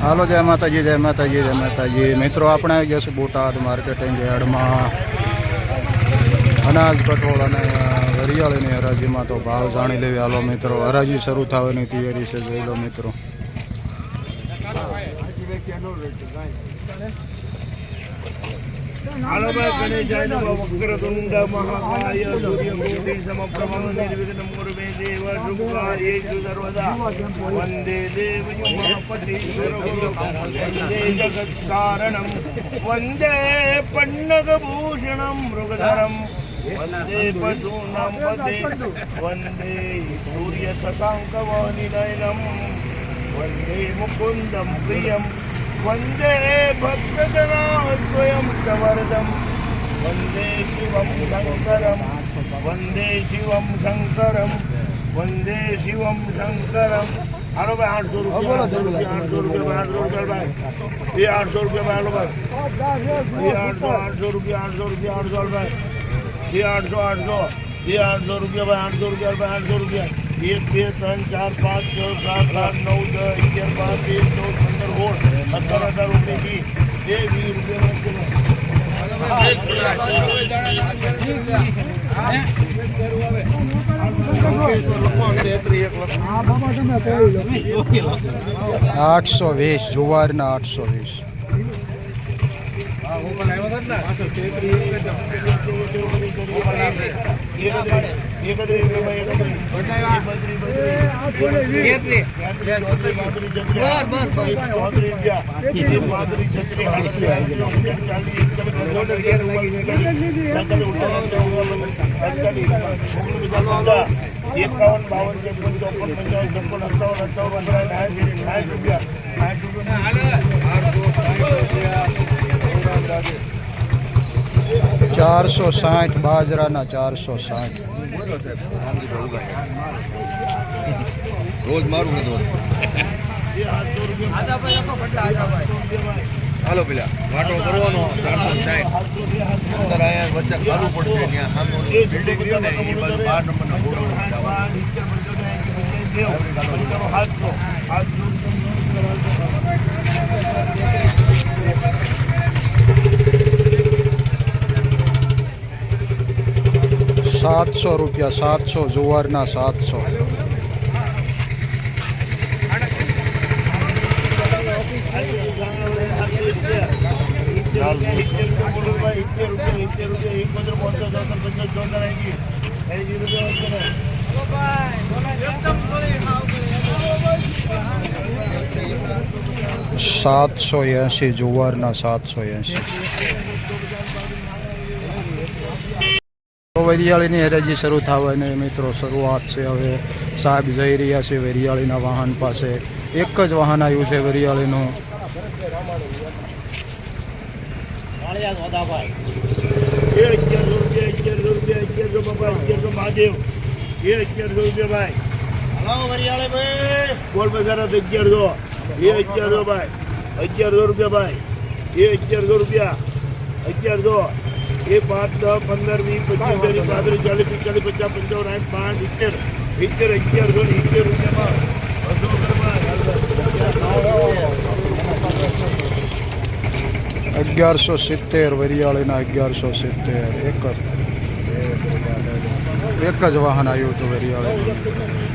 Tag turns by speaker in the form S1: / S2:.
S1: હાલો, જય માતાજી જય માતાજી જય માતાજી. મિત્રો, આપણે આવી ગયા છે બોટાદ માર્કેટિંગ યાર્ડમાં. અનાજ કઠોળ અને વરિયાળીની હરાજીમાં તો ભાવ જાણી લેવી. હાલો, મિત્રો, હરાજી શરૂ થવાની તૈયારી છે. જોઈ લો, મિત્રો.
S2: આલભાઈ ગણેશાય નમઃ વક્રતુંડ મહાકાય સૂર્યકોટિ સમપ્રભ નિર્વિઘ્ન મુર્વે દેવ શુક્લાયેષુ સર્વદા. વંદે દેવયુ મહાપતિશ્વરો વંદે જગત્કારણમ. વંદે પન્નગભૂષણમ મૃગધરમ. વંદે ભક્તજના સ્વયં સવરદમ વંદે શિવમ શંકરમ. વંદે શિવમ શંકરમ. વંદે શિવમ શંકરમ. હાલો ભાઈ આઠસો રૂપિયા આઠસો રૂપિયા આઠસો રૂપિયા આઠસો રૂપિયા ભાઈ. એ આઠસો રૂપિયા ભાઈ હાલો ભાઈ. એ આઠસો આઠસો રૂપિયા આઠસો રૂપિયા આઠસો ભાઈ. એ આઠસો આઠસો. એ આઠસો રૂપિયા ભાઈ આઠસો રૂપિયા ભાઈ આઠસો રૂપિયા. એક બે ત્રણ ચાર પાંચ છ સાત આઠ નવ દસ અગિયાર બાર તેર ચૌદ સત્તર હજાર ઓગણીસ એ વીસ. રૂપિયા
S1: આઠસો વીસ જુવારના આઠસો વીસ
S2: એકાવન બાવન ત્રેપન ચોપન પંચાવન છપ્પન અઠાવન અઠાવન પંદર સાઠ સાઠ રૂપિયા
S1: ચારસો સાઠ બાજરાના ચારસો સાઠ.
S3: રોજ મારું હાલો પેલા વાટો કરવાનો ચારસો સાઠ. અંદર અહીંયા વચ્ચે ખાલું પડશે ત્યાં સામે બિલ્ડિંગ રહ્યો ને એ બાજુ બાર નંબરના ગોડાઉન
S1: સાતસો રૂપિયા સાતસો જુવારના સાતસો. સાતસો એસી જુવારના સાતસો એંસી. વરિયાળીની હેરાજી શરૂ થવાની મિત્રો શરૂઆત છે હવે સાહેબ જઈ રહ્યા છે વરિયાળીના વાહન પાસે. એક જ વાહન આવ્યું છે વરિયાળીનું.
S2: એ અગિયારસો રૂપિયા ભાઈ. અગિયારસો. રૂપિયા ભાઈ. એ અગિયારસો રૂપિયા. અગિયારસો. એ પાંચ દસ પંદર વીસ પચીસ ત્રીસ પાંત્રીસ ચાલીસ પિસ્તાલીસ પચાસ પંચાવન સાઠ પાંચ સિત્તેર સિત્તેર અગિયારસો ને સિત્તેર રૂપિયામાં. બસો
S1: અગિયારસો સિત્તેર વરિયાળીના અગિયારસો સિત્તેર. એક જ. એક જ વાહન આવ્યું હતું વરિયાળી